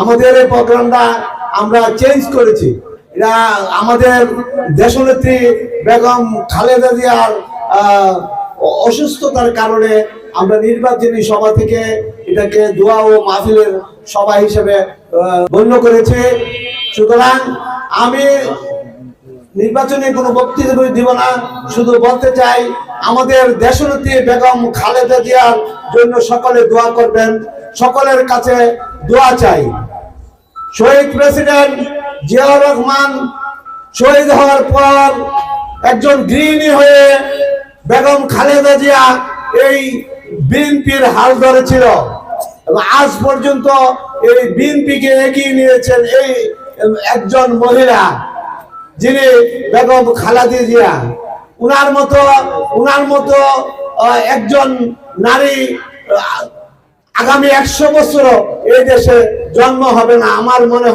আমাদের এই প্রোগ্রামটা আমরা চেঞ্জ করেছি। এটা আমাদের দেশনেত্রী বেগম খালেদা জিয়ার অসুস্থতার কারণে আমরা নির্বাচনী সভা থেকে এটাকে দোয়া ও মাহফিলের সভা হিসেবে গণ্য করেছি। সুতরাং আমি নির্বাচনে কোনো বক্তৃতা দিব না, শুধু বলতে চাই আমাদের দেশনেত্রী বেগম খালেদা জিয়ার জন্য সকলে দোয়া করবেন। সকলের কাছে দোয়া চাই। শহীদ প্রেসিডেন্ট জিয়াউর রহমান শহীদ হওয়ার পর একজন গৃহিণী হয়ে বেগম খালেদা জিয়া এই বিএনপির হাল ধরেছিল। এবং আজ পর্যন্ত এই বিএনপিকে এগিয়ে নিয়েছেন এই একজন মহিলা যিনি বেগম খালাদি জিয়া। উনার মতো উনার মতো একজন নারী আগামী একশো বছর এই দেশে জন্ম হবে না। আমার মনে হয়